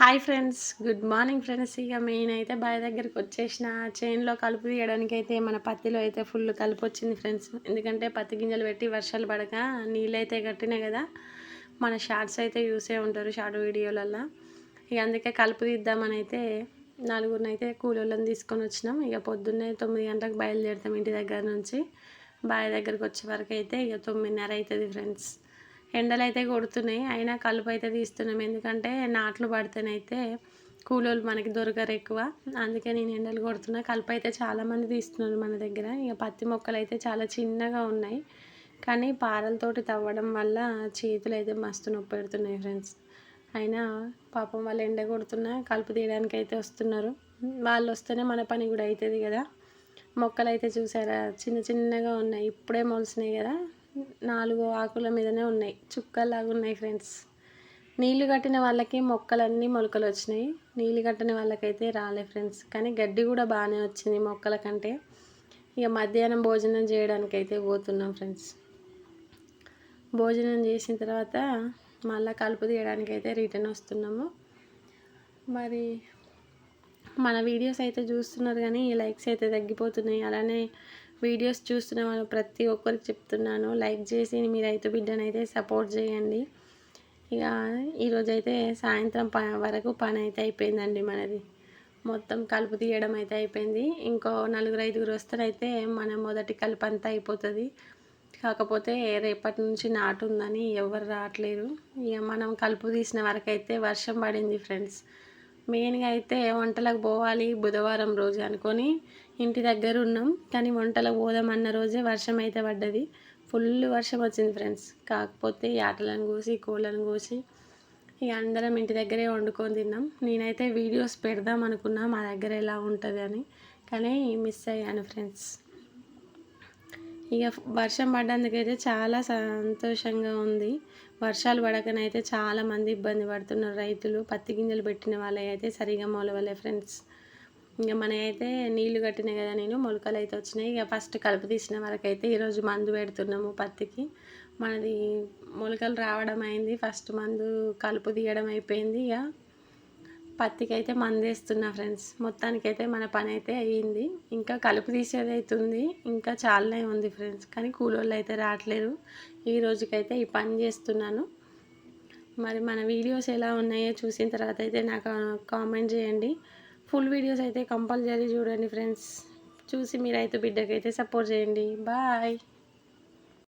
Hi friends good morning friends. ఇక main అయితే boy దగ్గరికి వచ్చేసిన. చైన్లో కలుపు తీయడానికి అయితే మన పత్తిలో అయితే ఫుల్ కలుపు వచ్చింది ఫ్రెండ్స్. ఎందుకంటే పత్తి గింజలు పెట్టి వర్షాలు పడక నీళ్ళైతే కట్టినాయి కదా. మన షార్ట్స్ అయితే చూసే ఉంటారు షార్ట్ వీడియోలల్లో. ఇక అందుకే కలుపు తీద్దామని అయితే నలుగురిని అయితే కూలోళ్ళని తీసుకొని వచ్చినాం. ఇక పొద్దున్నే తొమ్మిది గంటలకు బయలుదేరుతాం ఇంటి దగ్గర నుంచి. బావి దగ్గరికి వచ్చే వరకు అయితే ఇక తొమ్మిదిన్నర అవుతుంది ఫ్రెండ్స్. ఎండలు అయితే కొడుతున్నాయి అయినా కలుపు అయితే తీస్తున్నాం. ఎందుకంటే నాట్లు పడితేనైతే కూలోళ్ళు మనకి దొరకరు ఎక్కువ. అందుకే నేను ఎండలు కొడుతున్నా. కలుపు అయితే చాలామంది తీస్తున్నారు మన దగ్గర. ఇక పత్తి మొక్కలు అయితే చాలా చిన్నగా ఉన్నాయి. కానీ పారలతోటి తవ్వడం వల్ల చేతులు అయితే మస్తు నొప్పి పెడుతున్నాయి ఫ్రెండ్స్. అయినా పాపం వాళ్ళు ఎండ కొడుతున్నా కలుపు తీయడానికి అయితే వస్తున్నారు. వాళ్ళు వస్తేనే మన పని కూడా అవుతుంది కదా. మొక్కలు అయితే చూసారా? చిన్న చిన్నగా ఉన్నాయి. ఇప్పుడే మొలిసినాయి కదా. నాలుగు ఆకుల మీదనే ఉన్నాయి. చుక్కల్లాగా ఉన్నాయి ఫ్రెండ్స్ నీళ్ళు కట్టిన వాళ్ళకి మొక్కలన్నీ మొలకలు వచ్చినాయి. నీళ్ళు కట్టిన వాళ్ళకైతే రాలే ఫ్రెండ్స్ కానీ గడ్డి కూడా బాగానే వచ్చింది మొక్కల కంటే. ఇక మధ్యాహ్నం భోజనం చేయడానికి అయితే పోతున్నాం ఫ్రెండ్స్ భోజనం చేసిన తర్వాత మళ్ళీ కలుపు తీయడానికి అయితే రిటర్న్ వస్తున్నాము. మరి మన వీడియోస్ అయితే చూస్తున్నారు కానీ లైక్స్ అయితే తగ్గిపోతున్నాయి. అలానే వీడియోస్ చూస్తున్న వాళ్ళు ప్రతి ఒక్కరికి చెప్తున్నాను. లైక్ చేసి మీ రైతు బిడ్డనైతే సపోర్ట్ చేయండి. ఇక ఈరోజైతే సాయంత్రం ప వరకు పని అయితే అయిపోయిందండి మనది. మొత్తం కలుపు తీయడం అయితే అయిపోయింది. ఇంకో నలుగురు ఐదుగురు వస్తారైతే మన మొదటి కలుపు అంతా అయిపోతుంది. కాకపోతే రేపటి నుంచి నాటు ఉందని ఎవరు రావట్లేరు. ఇక మనం కలుపు తీసిన వరకు అయితే వర్షం పడింది ఫ్రెండ్స్. మెయిన్గా అయితే వంటలకు పోవాలి బుధవారం రోజు అనుకొని ఇంటి దగ్గర ఉన్నాం. కానీ వంటలకు పోదాం అన్న రోజే వర్షం అయితే పడ్డది. ఫుల్ వర్షం వచ్చింది ఫ్రెండ్స్. కాకపోతే ఆటలను కోసి కోళ్ళను కోసి ఇక అందరం ఇంటి దగ్గరే వండుకొని తిన్నాం. నేనైతే వీడియోస్ పెడదాం అనుకున్నా మా దగ్గర ఎలా ఉంటుంది అని. కానీ మిస్ అయ్యాను ఫ్రెండ్స్. ఇక వర్షం పడ్డందుకైతే చాలా సంతోషంగా ఉంది. వర్షాలు పడకనైతే చాలామంది ఇబ్బంది పడుతున్నారు. రైతులు పత్తి గింజలు పెట్టిన వాళ్ళైతే సరిగా మొలవలే ఫ్రెండ్స్. ఇంకా మన అయితే నీళ్ళు కట్టినాయి కదా నేను మొలకలు అయితే వచ్చినాయి. ఇక ఫస్ట్ కలుపు తీసిన వరకు అయితే ఈరోజు మందు పెడుతున్నాము పత్తికి. మనది మొలకలు రావడం అయింది. ఫస్ట్ మందు కలుపు తీయడం అయిపోయింది. ఇక పత్తికి అయితే మందేస్తున్నా ఫ్రెండ్స్. మొత్తానికైతే మన పని అయితే అయ్యింది. ఇంకా కలుపు తీసేది అవుతుంది ఇంకా చాలానే ఉంది ఫ్రెండ్స్. కానీ కూలోళ్ళు అయితే రావట్లేదు ఈ రోజుకైతే ఈ పని చేస్తున్నాను. మరి మన వీడియోస్ ఎలా ఉన్నాయో చూసిన తర్వాత అయితే నాకు కామెంట్ చేయండి. ఫుల్ వీడియోస్ అయితే కంపల్సరీ చూడండి ఫ్రెండ్స్. చూసి మీరైతే బిడ్డకైతే సపోర్ట్ చేయండి. బాయ్.